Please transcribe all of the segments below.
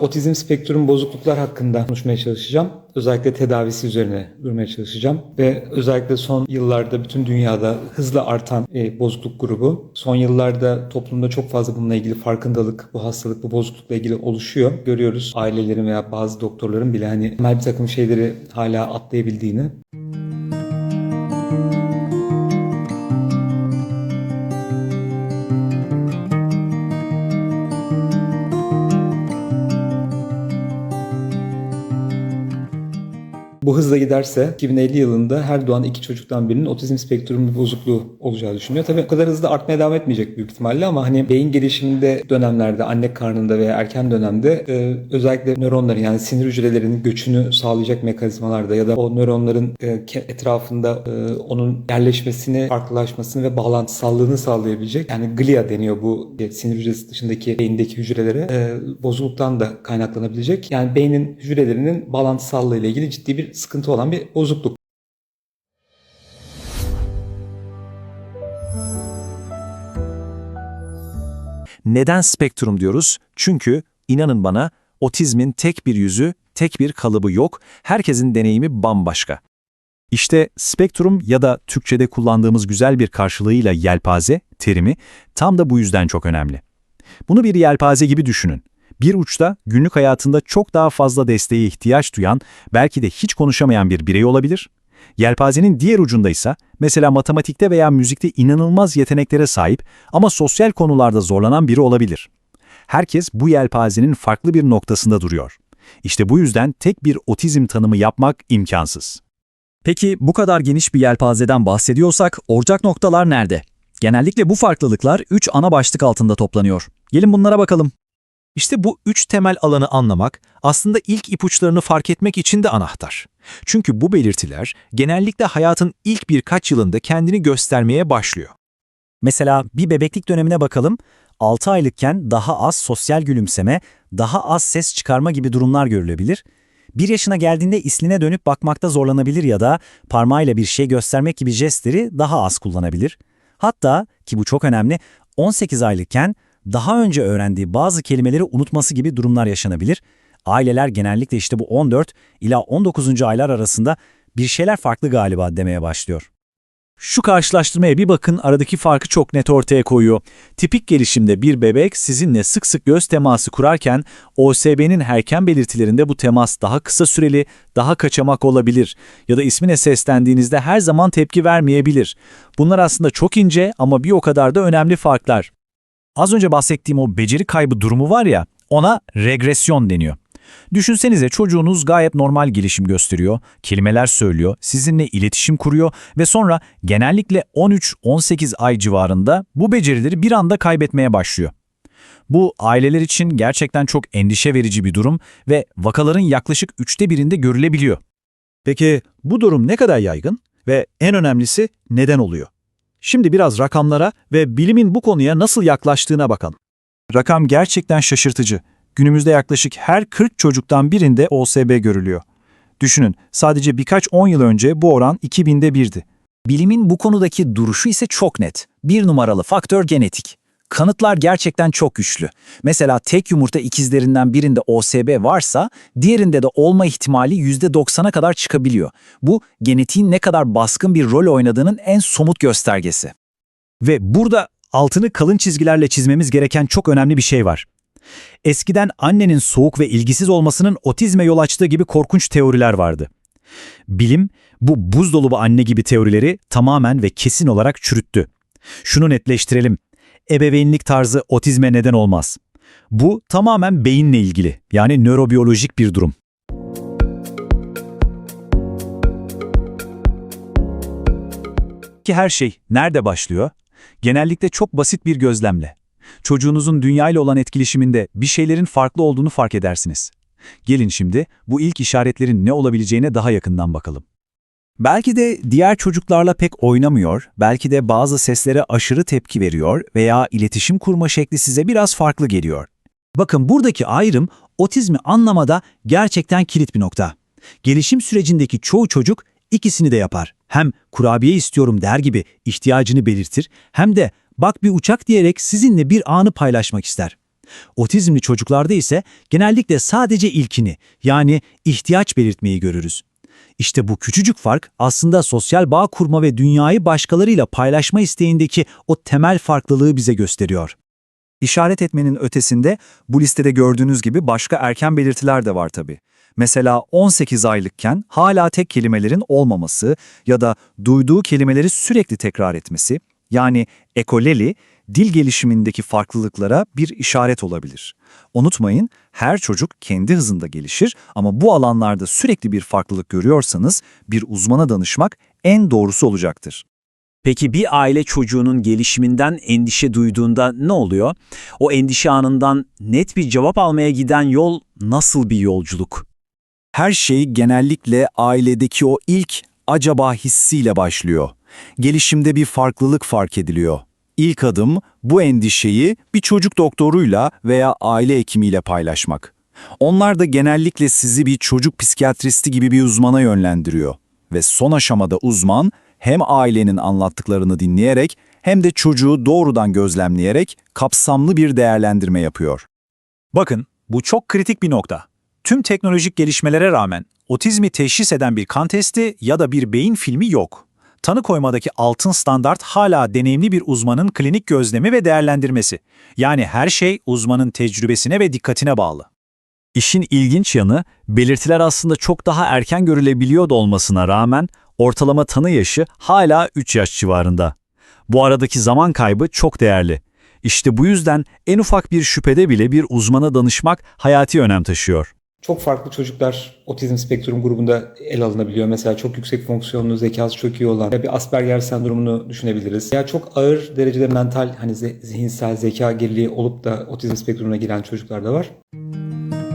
Otizm spektrum bozukluklar hakkında konuşmaya çalışacağım. Özellikle tedavisi üzerine durmaya çalışacağım. Ve özellikle son yıllarda bütün dünyada hızla artan e, bozukluk grubu. Son yıllarda toplumda çok fazla bununla ilgili farkındalık, bu hastalık, bu bozuklukla ilgili oluşuyor. Görüyoruz ailelerin veya bazı doktorların bile hani temel bir takım şeyleri hala atlayabildiğini. Bu hızla giderse 2050 yılında her doğan iki çocuktan birinin otizm spektrum bozukluğu olacağı düşünüyor. Tabii o kadar hızlı artmaya devam etmeyecek büyük ihtimalle ama hani beyin gelişiminde dönemlerde anne karnında veya erken dönemde e, özellikle nöronların yani sinir hücrelerinin göçünü sağlayacak mekanizmalarda ya da o nöronların e, etrafında e, onun yerleşmesini, farklılaşmasını ve bağlantısallığını sağlayabilecek yani glia deniyor bu e, sinir hücresi dışındaki beyindeki hücrelere e, bozukluktan da kaynaklanabilecek. Yani beynin hücrelerinin bağlantısallığı ile ilgili ciddi bir sıkıntı olan bir bozukluk. Neden spektrum diyoruz? Çünkü inanın bana otizmin tek bir yüzü, tek bir kalıbı yok. Herkesin deneyimi bambaşka. İşte spektrum ya da Türkçe'de kullandığımız güzel bir karşılığıyla yelpaze terimi tam da bu yüzden çok önemli. Bunu bir yelpaze gibi düşünün. Bir uçta günlük hayatında çok daha fazla desteğe ihtiyaç duyan, belki de hiç konuşamayan bir birey olabilir. Yelpazenin diğer ucunda ise mesela matematikte veya müzikte inanılmaz yeteneklere sahip ama sosyal konularda zorlanan biri olabilir. Herkes bu yelpazenin farklı bir noktasında duruyor. İşte bu yüzden tek bir otizm tanımı yapmak imkansız. Peki bu kadar geniş bir yelpazeden bahsediyorsak ortak noktalar nerede? Genellikle bu farklılıklar 3 ana başlık altında toplanıyor. Gelin bunlara bakalım. İşte bu üç temel alanı anlamak aslında ilk ipuçlarını fark etmek için de anahtar. Çünkü bu belirtiler genellikle hayatın ilk birkaç yılında kendini göstermeye başlıyor. Mesela bir bebeklik dönemine bakalım. 6 aylıkken daha az sosyal gülümseme, daha az ses çıkarma gibi durumlar görülebilir. 1 yaşına geldiğinde isline dönüp bakmakta zorlanabilir ya da parmağıyla bir şey göstermek gibi jestleri daha az kullanabilir. Hatta ki bu çok önemli 18 aylıkken daha önce öğrendiği bazı kelimeleri unutması gibi durumlar yaşanabilir. Aileler genellikle işte bu 14 ila 19. aylar arasında bir şeyler farklı galiba demeye başlıyor. Şu karşılaştırmaya bir bakın aradaki farkı çok net ortaya koyuyor. Tipik gelişimde bir bebek sizinle sık sık göz teması kurarken OSB'nin erken belirtilerinde bu temas daha kısa süreli, daha kaçamak olabilir ya da ismine seslendiğinizde her zaman tepki vermeyebilir. Bunlar aslında çok ince ama bir o kadar da önemli farklar. Az önce bahsettiğim o beceri kaybı durumu var ya, ona regresyon deniyor. Düşünsenize çocuğunuz gayet normal gelişim gösteriyor, kelimeler söylüyor, sizinle iletişim kuruyor ve sonra genellikle 13-18 ay civarında bu becerileri bir anda kaybetmeye başlıyor. Bu aileler için gerçekten çok endişe verici bir durum ve vakaların yaklaşık üçte birinde görülebiliyor. Peki bu durum ne kadar yaygın ve en önemlisi neden oluyor? Şimdi biraz rakamlara ve bilimin bu konuya nasıl yaklaştığına bakalım. Rakam gerçekten şaşırtıcı. Günümüzde yaklaşık her 40 çocuktan birinde OSB görülüyor. Düşünün, sadece birkaç 10 yıl önce bu oran 2000'de birdi. Bilimin bu konudaki duruşu ise çok net. Bir numaralı faktör genetik. Kanıtlar gerçekten çok güçlü. Mesela tek yumurta ikizlerinden birinde OSB varsa diğerinde de olma ihtimali %90'a kadar çıkabiliyor. Bu genetiğin ne kadar baskın bir rol oynadığının en somut göstergesi. Ve burada altını kalın çizgilerle çizmemiz gereken çok önemli bir şey var. Eskiden annenin soğuk ve ilgisiz olmasının otizme yol açtığı gibi korkunç teoriler vardı. Bilim bu buzdolabı anne gibi teorileri tamamen ve kesin olarak çürüttü. Şunu netleştirelim. Ebeveynlik tarzı otizme neden olmaz. Bu tamamen beyinle ilgili yani nörobiyolojik bir durum. Ki her şey nerede başlıyor? Genellikle çok basit bir gözlemle. Çocuğunuzun dünyayla olan etkileşiminde bir şeylerin farklı olduğunu fark edersiniz. Gelin şimdi bu ilk işaretlerin ne olabileceğine daha yakından bakalım. Belki de diğer çocuklarla pek oynamıyor, belki de bazı seslere aşırı tepki veriyor veya iletişim kurma şekli size biraz farklı geliyor. Bakın buradaki ayrım otizmi anlamada gerçekten kilit bir nokta. Gelişim sürecindeki çoğu çocuk ikisini de yapar. Hem kurabiye istiyorum der gibi ihtiyacını belirtir hem de bak bir uçak diyerek sizinle bir anı paylaşmak ister. Otizmli çocuklarda ise genellikle sadece ilkini yani ihtiyaç belirtmeyi görürüz. İşte bu küçücük fark aslında sosyal bağ kurma ve dünyayı başkalarıyla paylaşma isteğindeki o temel farklılığı bize gösteriyor. İşaret etmenin ötesinde bu listede gördüğünüz gibi başka erken belirtiler de var tabii. Mesela 18 aylıkken hala tek kelimelerin olmaması ya da duyduğu kelimeleri sürekli tekrar etmesi, yani ekoleli, dil gelişimindeki farklılıklara bir işaret olabilir. Unutmayın, her çocuk kendi hızında gelişir ama bu alanlarda sürekli bir farklılık görüyorsanız bir uzmana danışmak en doğrusu olacaktır. Peki bir aile çocuğunun gelişiminden endişe duyduğunda ne oluyor? O endişe anından net bir cevap almaya giden yol nasıl bir yolculuk? Her şey genellikle ailedeki o ilk acaba hissiyle başlıyor. Gelişimde bir farklılık fark ediliyor. İlk adım bu endişeyi bir çocuk doktoruyla veya aile hekimiyle paylaşmak. Onlar da genellikle sizi bir çocuk psikiyatristi gibi bir uzmana yönlendiriyor. Ve son aşamada uzman hem ailenin anlattıklarını dinleyerek hem de çocuğu doğrudan gözlemleyerek kapsamlı bir değerlendirme yapıyor. Bakın, bu çok kritik bir nokta. Tüm teknolojik gelişmelere rağmen otizmi teşhis eden bir kan testi ya da bir beyin filmi yok. Tanı koymadaki altın standart hala deneyimli bir uzmanın klinik gözlemi ve değerlendirmesi. Yani her şey uzmanın tecrübesine ve dikkatine bağlı. İşin ilginç yanı, belirtiler aslında çok daha erken görülebiliyor da olmasına rağmen ortalama tanı yaşı hala 3 yaş civarında. Bu aradaki zaman kaybı çok değerli. İşte bu yüzden en ufak bir şüphede bile bir uzmana danışmak hayati önem taşıyor. Çok farklı çocuklar otizm spektrum grubunda el alınabiliyor. Mesela çok yüksek fonksiyonlu, zekası çok iyi olan ya bir Asperger sendromunu düşünebiliriz. Ya çok ağır derecede mental hani zihinsel zeka geriliği olup da otizm spektrumuna giren çocuklar da var. Şimdi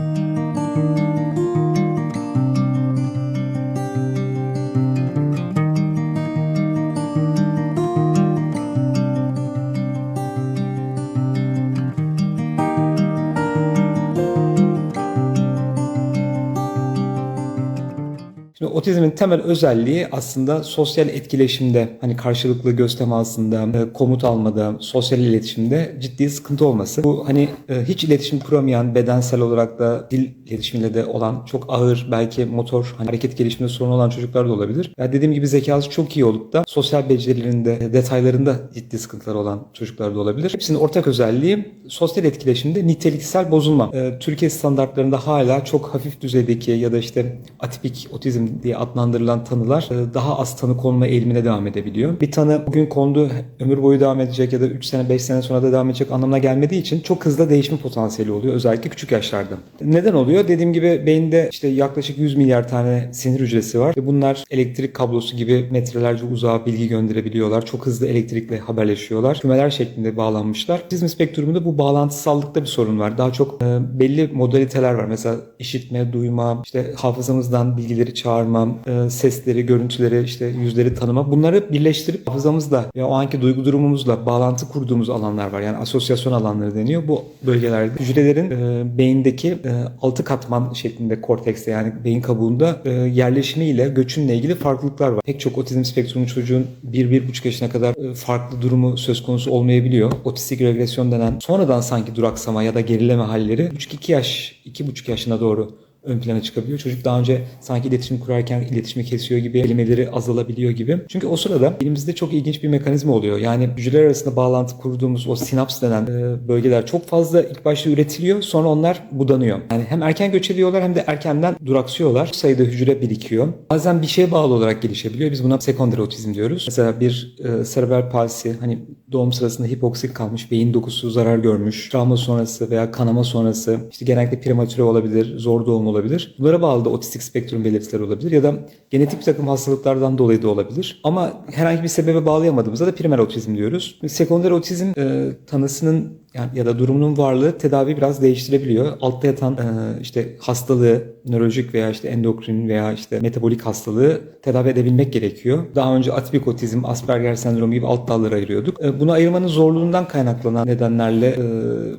otizmin temel özelliği aslında sosyal etkileşimde, hani karşılıklı göz temasında, e, komut almada, sosyal iletişimde ciddi sıkıntı olması. Bu hani e, hiç iletişim kuramayan, bedensel olarak da dil iletişimiyle de olan çok ağır belki motor hani hareket gelişiminde sorun olan çocuklar da olabilir. Ya dediğim gibi zekası çok iyi olup da sosyal becerilerinde, e, detaylarında ciddi sıkıntılar olan çocuklar da olabilir. Hepsinin ortak özelliği sosyal etkileşimde niteliksel bozulma. Türkiye standartlarında hala çok hafif düzeydeki ya da işte atipik otizm diye adlandırılan tanılar e, daha az tanı konma eğilimine devam edebiliyor. Bir tanı bugün kondu ömür boyu devam edecek ya da 3 sene 5 sene sonra da devam edecek anlamına gelmediği için çok hızlı değişme potansiyeli oluyor özellikle küçük yaşlarda. Neden oluyor? Dediğim gibi beyinde işte yaklaşık 100 milyar tane sinir hücresi var ve bunlar elektrik kablosu gibi metrelerce uzağa bilgi gönderebiliyorlar. Çok hızlı elektrikle haberleşiyorlar. Kümeler şeklinde bağlanmışlar. Otizm spektrumunda bu bağlantısallıkta bir sorun var. Daha çok e, belli modaliteler var. Mesela işitme, duyma, işte hafızamızdan bilgileri çağırma, e, sesleri, görüntüleri, işte yüzleri tanıma. Bunları birleştirip hafızamızla ve o anki duygu durumumuzla bağlantı kurduğumuz alanlar var. Yani asosyasyon alanları deniyor. Bu bölgelerde hücrelerin e, beyindeki e, altı katman şeklinde kortekste yani beyin kabuğunda e, yerleşimiyle, göçünle ilgili farklılıklar var. Pek çok otizm spektrumlu çocuğun 1-1,5 yaşına kadar farklı durumu söz konusu olmayabiliyor. Otistik regresyon denen sonradan sanki duraksama ya da gerileme halleri 3-2 yaş, 2,5 yaşına doğru ön plana çıkabiliyor. Çocuk daha önce sanki iletişim kurarken iletişimi kesiyor gibi, kelimeleri azalabiliyor gibi. Çünkü o sırada elimizde çok ilginç bir mekanizma oluyor. Yani hücreler arasında bağlantı kurduğumuz o sinaps denen e, bölgeler çok fazla ilk başta üretiliyor. Sonra onlar budanıyor. Yani hem erken göç ediyorlar hem de erkenden duraksıyorlar. Çok sayıda hücre birikiyor. Bazen bir şeye bağlı olarak gelişebiliyor. Biz buna sekonder otizm diyoruz. Mesela bir e, serebral palsi hani doğum sırasında hipoksik kalmış, beyin dokusu zarar görmüş, travma sonrası veya kanama sonrası işte genellikle prematüre olabilir, zor doğum olabilir. Bunlara bağlı da otistik spektrum belirtileri olabilir ya da genetik bir takım hastalıklardan dolayı da olabilir. Ama herhangi bir sebebe bağlayamadığımızda da primer otizm diyoruz. Sekonder otizm e, tanısının yani ya da durumunun varlığı tedavi biraz değiştirebiliyor. Altta yatan e, işte hastalığı, nörolojik veya işte endokrin veya işte metabolik hastalığı tedavi edebilmek gerekiyor. Daha önce atipik otizm, Asperger sendromu gibi alt dallara ayırıyorduk. E, bunu ayırmanın zorluğundan kaynaklanan nedenlerle e,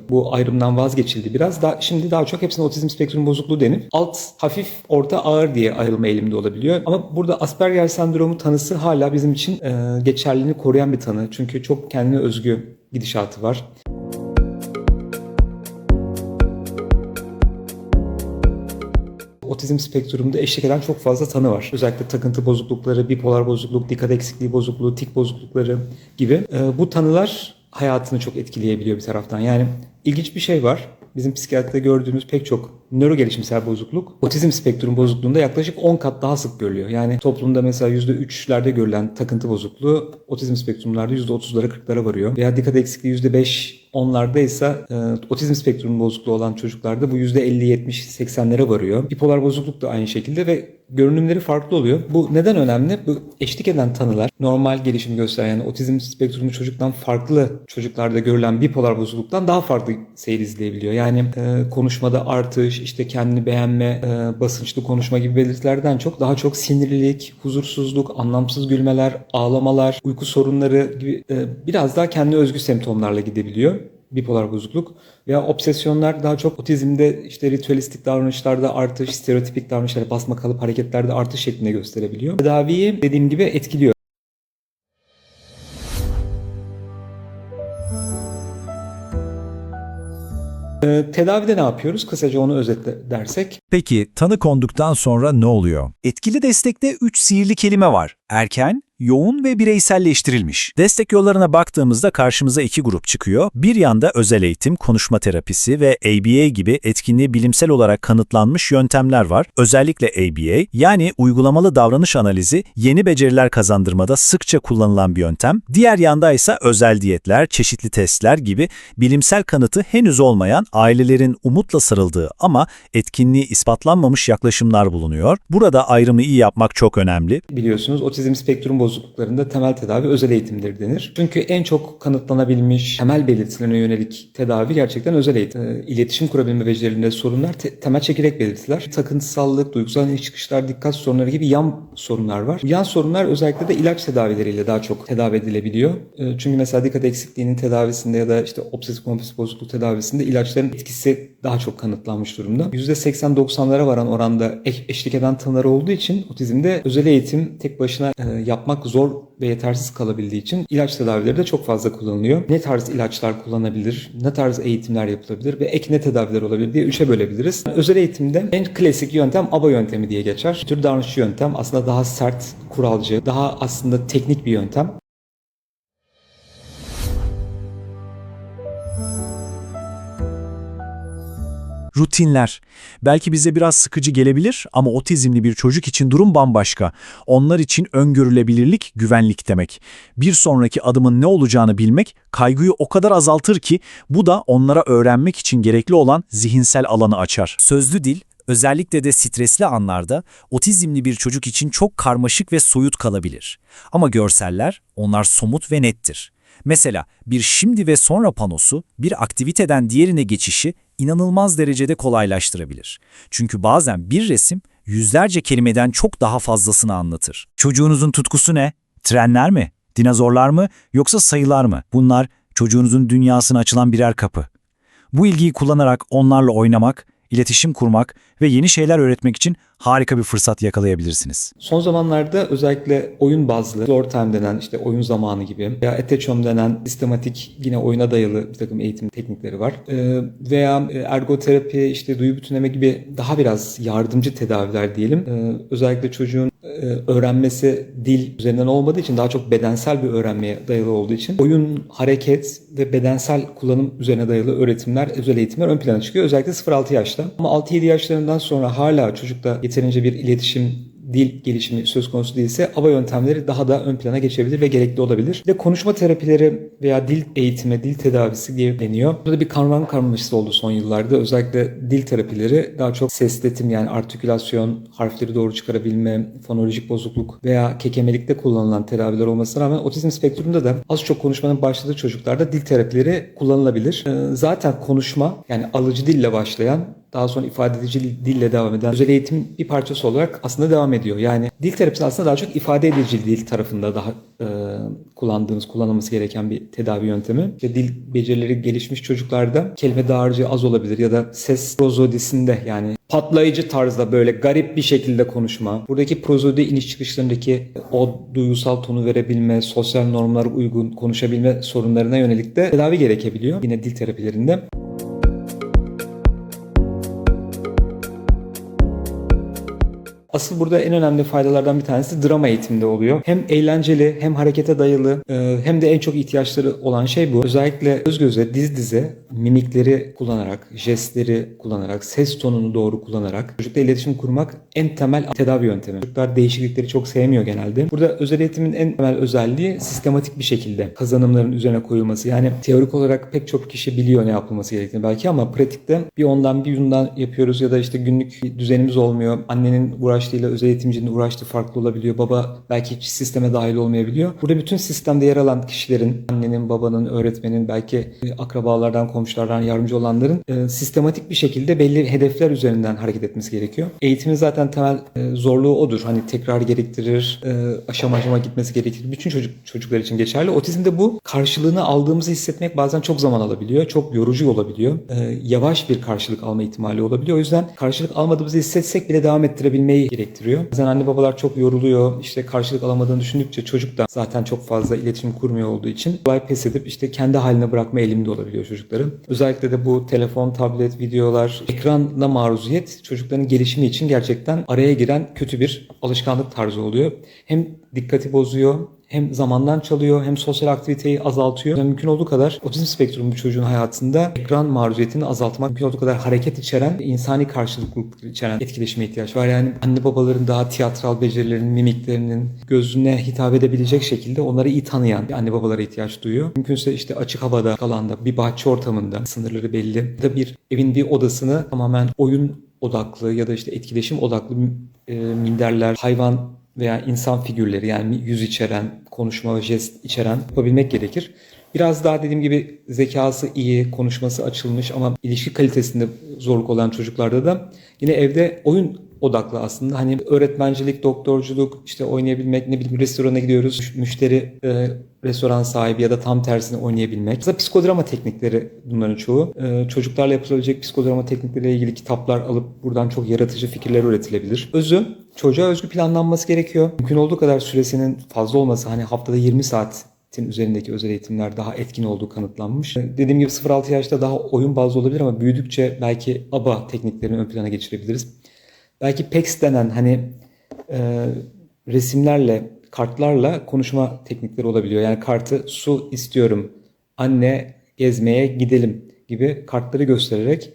bu ayrımdan vazgeçildi biraz. Daha, şimdi daha çok hepsine otizm spektrum bozukluğu denip alt, hafif, orta, ağır diye ayrılma eğilimde olabiliyor. Ama burada Asperger sendromu tanısı hala bizim için e, geçerliliğini koruyan bir tanı. Çünkü çok kendine özgü gidişatı var. Otizm spektrumunda eşlik eden çok fazla tanı var. Özellikle takıntı bozuklukları, bipolar bozukluk, dikkat eksikliği bozukluğu, tik bozuklukları gibi. Ee, bu tanılar hayatını çok etkileyebiliyor bir taraftan. Yani ilginç bir şey var. Bizim psikiyatride gördüğümüz pek çok nöro gelişimsel bozukluk otizm spektrum bozukluğunda yaklaşık 10 kat daha sık görülüyor. Yani toplumda mesela %3'lerde görülen takıntı bozukluğu otizm spektrumlarda %30'lara 40'lara varıyor. Veya dikkat eksikliği %5 onlarda ise e, otizm spektrum bozukluğu olan çocuklarda bu %50-70-80'lere varıyor. Bipolar bozukluk da aynı şekilde ve görünümleri farklı oluyor. Bu neden önemli? Bu eşlik eden tanılar normal gelişim gösteren yani otizm spektrumu çocuktan farklı çocuklarda görülen bipolar bozukluktan daha farklı seyir izleyebiliyor. Yani e, konuşmada artış, işte kendini beğenme, e, basınçlı konuşma gibi belirtilerden çok daha çok sinirlilik, huzursuzluk, anlamsız gülmeler, ağlamalar, uyku sorunları gibi e, biraz daha kendi özgü semptomlarla gidebiliyor bipolar bozukluk veya obsesyonlar daha çok otizmde işte ritüelistik davranışlarda artış, stereotipik davranışlara basma kalıp hareketlerde artış şeklinde gösterebiliyor. Tedaviyi dediğim gibi etkiliyor. Tedavide ne yapıyoruz? Kısaca onu özetle dersek. Peki tanı konduktan sonra ne oluyor? Etkili destekte 3 sihirli kelime var. Erken, yoğun ve bireyselleştirilmiş. Destek yollarına baktığımızda karşımıza iki grup çıkıyor. Bir yanda özel eğitim, konuşma terapisi ve ABA gibi etkinliği bilimsel olarak kanıtlanmış yöntemler var. Özellikle ABA yani uygulamalı davranış analizi yeni beceriler kazandırmada sıkça kullanılan bir yöntem. Diğer yanda ise özel diyetler, çeşitli testler gibi bilimsel kanıtı henüz olmayan ailelerin umutla sarıldığı ama etkinliği ispatlanmamış yaklaşımlar bulunuyor. Burada ayrımı iyi yapmak çok önemli. Biliyorsunuz otizm spektrum bozukluklarında temel tedavi özel eğitimdir denir. Çünkü en çok kanıtlanabilmiş temel belirtilerine yönelik tedavi gerçekten özel eğitim. Ee, İletişim kurabilme becerilerinde sorunlar te- temel çekirdek belirtiler. Takıntısallık, duygusal iç çıkışlar, dikkat sorunları gibi yan sorunlar var. Yan sorunlar özellikle de ilaç tedavileriyle daha çok tedavi edilebiliyor. Ee, Çünkü mesela dikkat eksikliğinin tedavisinde ya da işte obsesif kompulsif bozukluk tedavisinde ilaçların etkisi daha çok kanıtlanmış durumda. %80-90'lara varan oranda eş- eşlik eden tanılar olduğu için otizmde özel eğitim tek başına e, yapmak zor ve yetersiz kalabildiği için ilaç tedavileri de çok fazla kullanılıyor. Ne tarz ilaçlar kullanabilir, ne tarz eğitimler yapılabilir ve ek ne tedaviler olabilir diye üçe bölebiliriz. Özel eğitimde en klasik yöntem ABA yöntemi diye geçer. Tür davranışçı yöntem aslında daha sert, kuralcı, daha aslında teknik bir yöntem. Rutinler. Belki bize biraz sıkıcı gelebilir ama otizmli bir çocuk için durum bambaşka. Onlar için öngörülebilirlik, güvenlik demek. Bir sonraki adımın ne olacağını bilmek kaygıyı o kadar azaltır ki bu da onlara öğrenmek için gerekli olan zihinsel alanı açar. Sözlü dil, özellikle de stresli anlarda otizmli bir çocuk için çok karmaşık ve soyut kalabilir. Ama görseller, onlar somut ve nettir. Mesela bir şimdi ve sonra panosu bir aktiviteden diğerine geçişi inanılmaz derecede kolaylaştırabilir. Çünkü bazen bir resim yüzlerce kelimeden çok daha fazlasını anlatır. Çocuğunuzun tutkusu ne? Trenler mi? Dinozorlar mı? Yoksa sayılar mı? Bunlar çocuğunuzun dünyasına açılan birer kapı. Bu ilgiyi kullanarak onlarla oynamak, iletişim kurmak ve yeni şeyler öğretmek için harika bir fırsat yakalayabilirsiniz. Son zamanlarda özellikle oyun bazlı, floor time denen işte oyun zamanı gibi veya etechom denen sistematik yine oyuna dayalı bir takım eğitim teknikleri var. Ee, veya e, ergoterapi, işte duyu bütünleme gibi daha biraz yardımcı tedaviler diyelim. Ee, özellikle çocuğun öğrenmesi dil üzerinden olmadığı için daha çok bedensel bir öğrenmeye dayalı olduğu için oyun, hareket ve bedensel kullanım üzerine dayalı öğretimler, özel eğitimler ön plana çıkıyor. Özellikle 0-6 yaşta. Ama 6-7 yaşlarından sonra hala çocukta yeterince bir iletişim dil gelişimi söz konusu değilse ABA yöntemleri daha da ön plana geçebilir ve gerekli olabilir. Ve konuşma terapileri veya dil eğitimi, dil tedavisi diye deniyor. Burada bir kavram karmaşası oldu son yıllarda. Özellikle dil terapileri daha çok sesletim yani artikülasyon, harfleri doğru çıkarabilme, fonolojik bozukluk veya kekemelikte kullanılan tedaviler olmasına rağmen otizm spektrumunda da az çok konuşmanın başladığı çocuklarda dil terapileri kullanılabilir. Ee, Zaten konuşma yani alıcı dille başlayan daha sonra ifade edici dille devam eden özel eğitim bir parçası olarak aslında devam ediyor. Yani dil terapisi aslında daha çok ifade edici dil tarafında daha e, kullandığımız, kullanılması gereken bir tedavi yöntemi. İşte dil becerileri gelişmiş çocuklarda kelime dağarcığı az olabilir ya da ses prozodisinde yani patlayıcı tarzda böyle garip bir şekilde konuşma. Buradaki prozodi iniş çıkışlarındaki o duygusal tonu verebilme, sosyal normlara uygun konuşabilme sorunlarına yönelik de tedavi gerekebiliyor. Yine dil terapilerinde. Asıl burada en önemli faydalardan bir tanesi drama eğitiminde oluyor. Hem eğlenceli hem harekete dayalı e, hem de en çok ihtiyaçları olan şey bu. Özellikle göz göze, diz dize mimikleri kullanarak, jestleri kullanarak, ses tonunu doğru kullanarak çocukla iletişim kurmak en temel tedavi yöntemi. Çocuklar değişiklikleri çok sevmiyor genelde. Burada özel eğitimin en temel özelliği sistematik bir şekilde kazanımların üzerine koyulması. Yani teorik olarak pek çok kişi biliyor ne yapılması gerektiğini belki ama pratikte bir ondan bir bundan yapıyoruz ya da işte günlük düzenimiz olmuyor. Annenin uğraştığıyla özel eğitimcinin uğraştığı farklı olabiliyor. Baba belki hiç sisteme dahil olmayabiliyor. Burada bütün sistemde yer alan kişilerin, annenin, babanın, öğretmenin, belki akrabalardan, komşulardan yardımcı olanların e, sistematik bir şekilde belli hedefler üzerinden hareket etmesi gerekiyor. Eğitimin zaten temel e, zorluğu odur. Hani tekrar gerektirir, e, aşama aşama gitmesi gerekir. Bütün çocuk çocuklar için geçerli. Otizmde bu karşılığını aldığımızı hissetmek bazen çok zaman alabiliyor. Çok yorucu olabiliyor. E, yavaş bir karşılık alma ihtimali olabiliyor. O yüzden karşılık almadığımızı hissetsek bile devam ettirebilmeyi gerektiriyor. Bazen anne babalar çok yoruluyor. İşte karşılık alamadığını düşündükçe çocuk da zaten çok fazla iletişim kurmuyor olduğu için kolay pes edip işte kendi haline bırakma eğilimde olabiliyor çocukların. Özellikle de bu telefon, tablet, videolar, ekranla maruziyet çocukların gelişimi için gerçekten araya giren kötü bir alışkanlık tarzı oluyor. Hem dikkati bozuyor hem zamandan çalıyor hem sosyal aktiviteyi azaltıyor. Yani mümkün olduğu kadar otizm spektrumu bir çocuğun hayatında ekran maruziyetini azaltmak, mümkün olduğu kadar hareket içeren, insani karşılıklılık içeren etkileşime ihtiyaç var. Yani anne babaların daha tiyatral becerilerinin, mimiklerinin gözüne hitap edebilecek şekilde onları iyi tanıyan anne babalara ihtiyaç duyuyor. Mümkünse işte açık havada, alanda, bir bahçe ortamında sınırları belli ya da bir evin bir odasını tamamen oyun odaklı ya da işte etkileşim odaklı e, minderler, hayvan veya insan figürleri yani yüz içeren, konuşma ve jest içeren yapabilmek gerekir. Biraz daha dediğim gibi zekası iyi, konuşması açılmış ama ilişki kalitesinde zorluk olan çocuklarda da yine evde oyun odaklı aslında. Hani öğretmencilik, doktorculuk, işte oynayabilmek, ne bileyim restorana gidiyoruz, müş- müşteri e, restoran sahibi ya da tam tersini oynayabilmek. Mesela psikodrama teknikleri bunların çoğu. E, çocuklarla yapılabilecek psikodrama teknikleriyle ilgili kitaplar alıp buradan çok yaratıcı fikirler üretilebilir. Özü çocuğa özgü planlanması gerekiyor. Mümkün olduğu kadar süresinin fazla olması hani haftada 20 saat üzerindeki özel eğitimler daha etkin olduğu kanıtlanmış. E, Dediğim gibi 0-6 yaşta daha oyun bazlı olabilir ama büyüdükçe belki ABA tekniklerini ön plana geçirebiliriz. Belki PEX denen hani e, resimlerle, kartlarla konuşma teknikleri olabiliyor. Yani kartı su istiyorum, anne gezmeye gidelim gibi kartları göstererek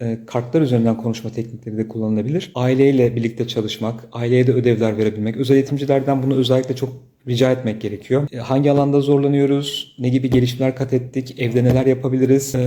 e, kartlar üzerinden konuşma teknikleri de kullanılabilir. Aileyle birlikte çalışmak, aileye de ödevler verebilmek. Özel eğitimcilerden bunu özellikle çok rica etmek gerekiyor. E, Hangi alanda zorlanıyoruz? Ne gibi gelişmeler kat ettik? Evde neler yapabiliriz? e,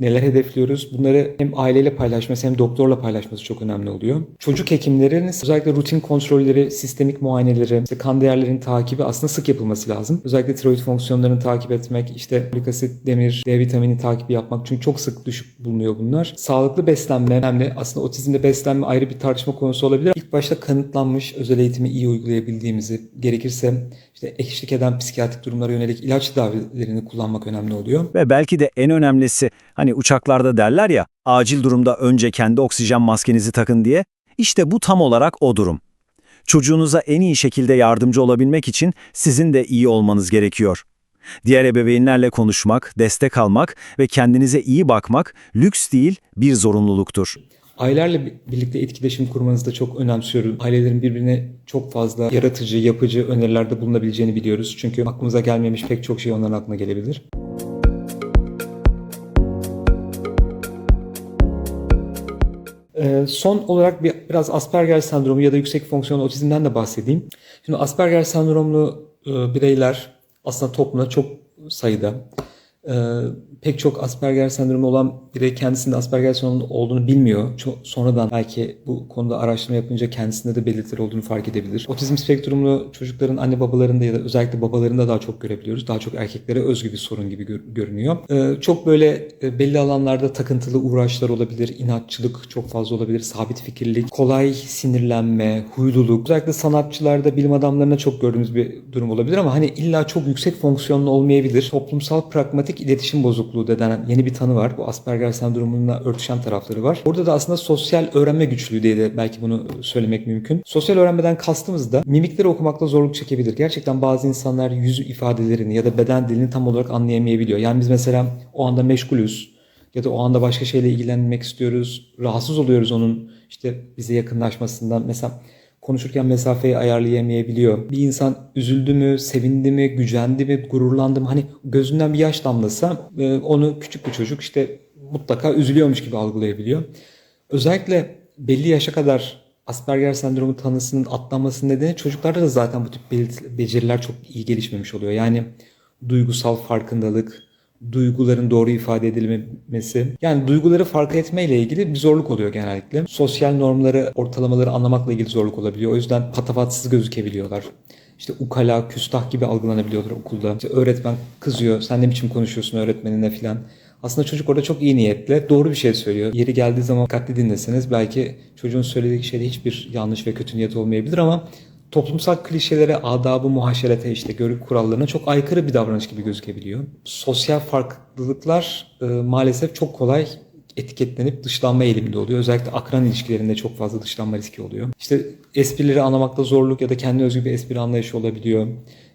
neler hedefliyoruz? Bunları hem aileyle paylaşması hem doktorla paylaşması çok önemli oluyor. Çocuk hekimlerinin özellikle rutin kontrolleri, sistemik muayeneleri, işte kan değerlerinin takibi aslında sık yapılması lazım. Özellikle tiroid fonksiyonlarını takip etmek, işte folik asit, demir, D vitamini takibi yapmak. Çünkü çok sık düşük bulunuyor bunlar. Sağlıklı beslenme önemli. Aslında otizmde beslenme ayrı bir tartışma konusu olabilir. İlk başta kanıtlanmış özel eğitimi iyi uygulayabildiğimizi, gerekirse işte eşlik eden psikiyatrik durumlara yönelik ilaç tedavilerini kullanmak önemli oluyor. Ve belki de en önemlisi hani uçaklarda derler ya acil durumda önce kendi oksijen maskenizi takın diye. İşte bu tam olarak o durum. Çocuğunuza en iyi şekilde yardımcı olabilmek için sizin de iyi olmanız gerekiyor. Diğer ebeveynlerle konuşmak, destek almak ve kendinize iyi bakmak lüks değil bir zorunluluktur. Ailelerle bi- birlikte etkileşim kurmanızı da çok önemsiyorum. Ailelerin birbirine çok fazla yaratıcı, yapıcı önerilerde bulunabileceğini biliyoruz. Çünkü aklımıza gelmemiş pek çok şey onların aklına gelebilir. Ee, son olarak bir, biraz Asperger sendromu ya da yüksek fonksiyonlu otizmden de bahsedeyim. Şimdi Asperger sendromlu e, bireyler aslında toplumda çok sayıda. Ee, pek çok Asperger sendromu olan birey kendisinde Asperger sendromu olduğunu bilmiyor. Çok sonradan belki bu konuda araştırma yapınca kendisinde de belirtileri olduğunu fark edebilir. Otizm spektrumlu çocukların anne babalarında ya da özellikle babalarında daha çok görebiliyoruz. Daha çok erkeklere özgü bir sorun gibi gör- görünüyor. Ee, çok böyle e, belli alanlarda takıntılı uğraşlar olabilir, inatçılık çok fazla olabilir, sabit fikirlilik, kolay sinirlenme, huyluluk. Özellikle sanatçılarda, bilim adamlarına çok gördüğümüz bir durum olabilir ama hani illa çok yüksek fonksiyonlu olmayabilir. Toplumsal pragmatik iletişim bozukluğu denen yeni bir tanı var. Bu Asperger sendromunla örtüşen tarafları var. Burada da aslında sosyal öğrenme güçlüğü diye de belki bunu söylemek mümkün. Sosyal öğrenmeden kastımız da mimikleri okumakta zorluk çekebilir. Gerçekten bazı insanlar yüz ifadelerini ya da beden dilini tam olarak anlayamayabiliyor. Yani biz mesela o anda meşgulüz ya da o anda başka şeyle ilgilenmek istiyoruz. Rahatsız oluyoruz onun işte bize yakınlaşmasından. Mesela konuşurken mesafeyi ayarlayamayabiliyor. Bir insan üzüldü mü, sevindi mi, gücendi mi, gururlandı mı? Hani gözünden bir yaş damlasa e, onu küçük bir çocuk işte mutlaka üzülüyormuş gibi algılayabiliyor. Özellikle belli yaşa kadar Asperger sendromu tanısının atlanmasının nedeni çocuklarda da zaten bu tip beceriler çok iyi gelişmemiş oluyor. Yani duygusal farkındalık, duyguların doğru ifade edilmesi. Yani duyguları fark etmeyle ilgili bir zorluk oluyor genellikle. Sosyal normları, ortalamaları anlamakla ilgili zorluk olabiliyor. O yüzden patavatsız gözükebiliyorlar. İşte ukala, küstah gibi algılanabiliyorlar okulda. İşte öğretmen kızıyor, sen ne biçim konuşuyorsun öğretmenine filan. Aslında çocuk orada çok iyi niyetle doğru bir şey söylüyor. Yeri geldiği zaman dikkatli dinleseniz belki çocuğun söylediği şeyde hiçbir yanlış ve kötü niyet olmayabilir ama toplumsal klişelere, adabı, muhaşerete, işte görgü kurallarına çok aykırı bir davranış gibi gözükebiliyor. Sosyal farklılıklar e, maalesef çok kolay etiketlenip dışlanma eğiliminde oluyor. Özellikle akran ilişkilerinde çok fazla dışlanma riski oluyor. İşte esprileri anlamakta zorluk ya da kendi özgü bir espri anlayışı olabiliyor.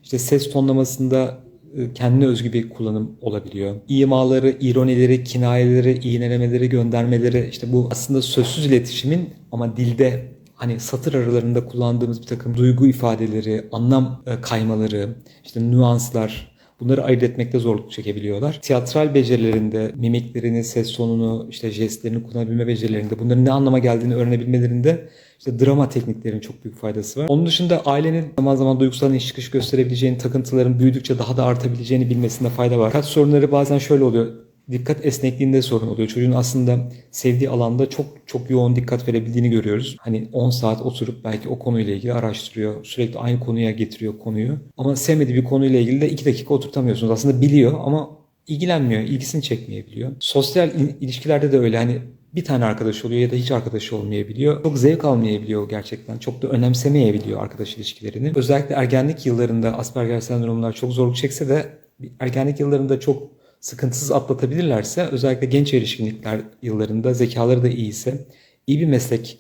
İşte ses tonlamasında e, kendine özgü bir kullanım olabiliyor. İmaları, ironileri, kinayeleri, iğnelemeleri, göndermeleri işte bu aslında sözsüz iletişimin ama dilde hani satır aralarında kullandığımız bir takım duygu ifadeleri, anlam e, kaymaları, işte nüanslar bunları ayırt etmekte zorluk çekebiliyorlar. Tiyatral becerilerinde mimiklerini, ses tonunu, işte jestlerini kullanabilme becerilerinde bunların ne anlama geldiğini öğrenebilmelerinde işte drama tekniklerinin çok büyük faydası var. Onun dışında ailenin zaman zaman duygusal iş çıkış gösterebileceğini, takıntıların büyüdükçe daha da artabileceğini bilmesinde fayda var. Kaç sorunları bazen şöyle oluyor dikkat esnekliğinde sorun oluyor. Çocuğun aslında sevdiği alanda çok çok yoğun dikkat verebildiğini görüyoruz. Hani 10 saat oturup belki o konuyla ilgili araştırıyor. Sürekli aynı konuya getiriyor konuyu. Ama sevmediği bir konuyla ilgili de 2 dakika oturtamıyorsunuz. Aslında biliyor ama ilgilenmiyor, ilgisini çekmeyebiliyor. Sosyal il- ilişkilerde de öyle hani bir tane arkadaş oluyor ya da hiç arkadaşı olmayabiliyor. Çok zevk almayabiliyor gerçekten. Çok da önemsemeyebiliyor arkadaş ilişkilerini. Özellikle ergenlik yıllarında Asperger sendromunlar çok zorluk çekse de ergenlik yıllarında çok sıkıntısız atlatabilirlerse özellikle genç erişkinlikler yıllarında zekaları da iyiyse iyi bir meslek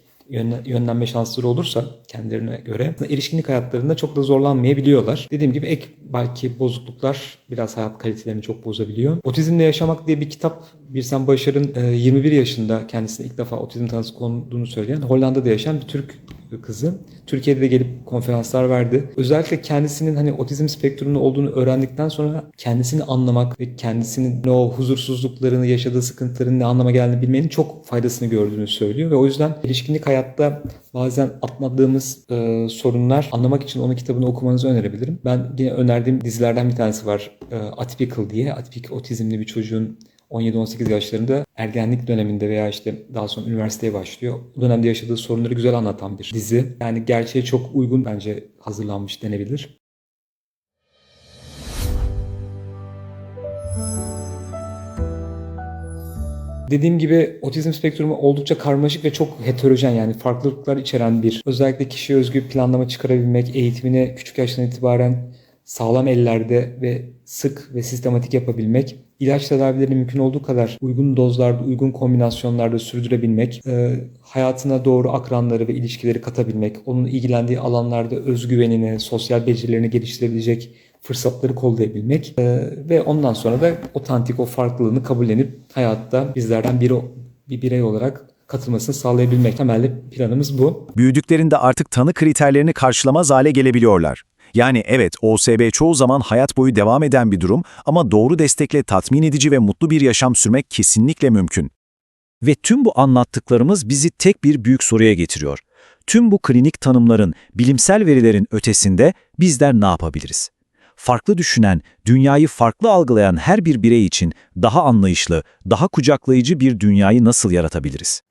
yönlenme şansları olursa kendilerine göre erişkinlik hayatlarında çok da zorlanmayabiliyorlar. Dediğim gibi ek belki bozukluklar biraz hayat kalitelerini çok bozabiliyor. Otizmle Yaşamak diye bir kitap Birsen Başar'ın e, 21 yaşında kendisine ilk defa otizm tanısı konduğunu söyleyen Hollanda'da yaşayan bir Türk kızı. Türkiye'de de gelip konferanslar verdi. Özellikle kendisinin hani otizm spektrumunda olduğunu öğrendikten sonra kendisini anlamak ve kendisinin o huzursuzluklarını, yaşadığı sıkıntıların ne anlama geldiğini bilmenin çok faydasını gördüğünü söylüyor ve o yüzden ilişkinlik hayatta bazen atladığımız e, sorunlar anlamak için onun kitabını okumanızı önerebilirim. Ben yine önerdiğim dizilerden bir tanesi var. E, Atypical diye. Atipik otizmli bir çocuğun 17-18 yaşlarında ergenlik döneminde veya işte daha sonra üniversiteye başlıyor. O dönemde yaşadığı sorunları güzel anlatan bir dizi. Yani gerçeğe çok uygun bence hazırlanmış denebilir. Dediğim gibi otizm spektrumu oldukça karmaşık ve çok heterojen yani farklılıklar içeren bir. Özellikle kişiye özgü planlama çıkarabilmek, eğitimini küçük yaştan itibaren sağlam ellerde ve sık ve sistematik yapabilmek, ilaç tedavilerini mümkün olduğu kadar uygun dozlarda, uygun kombinasyonlarda sürdürebilmek, e, hayatına doğru akranları ve ilişkileri katabilmek, onun ilgilendiği alanlarda özgüvenini, sosyal becerilerini geliştirebilecek fırsatları kollayabilmek e, ve ondan sonra da otantik o farklılığını kabullenip hayatta bizlerden biri bir birey olarak katılmasını sağlayabilmek. Temelde planımız bu. Büyüdüklerinde artık tanı kriterlerini karşılamaz hale gelebiliyorlar. Yani evet OSB çoğu zaman hayat boyu devam eden bir durum ama doğru destekle tatmin edici ve mutlu bir yaşam sürmek kesinlikle mümkün. Ve tüm bu anlattıklarımız bizi tek bir büyük soruya getiriyor. Tüm bu klinik tanımların, bilimsel verilerin ötesinde bizler ne yapabiliriz? Farklı düşünen, dünyayı farklı algılayan her bir birey için daha anlayışlı, daha kucaklayıcı bir dünyayı nasıl yaratabiliriz?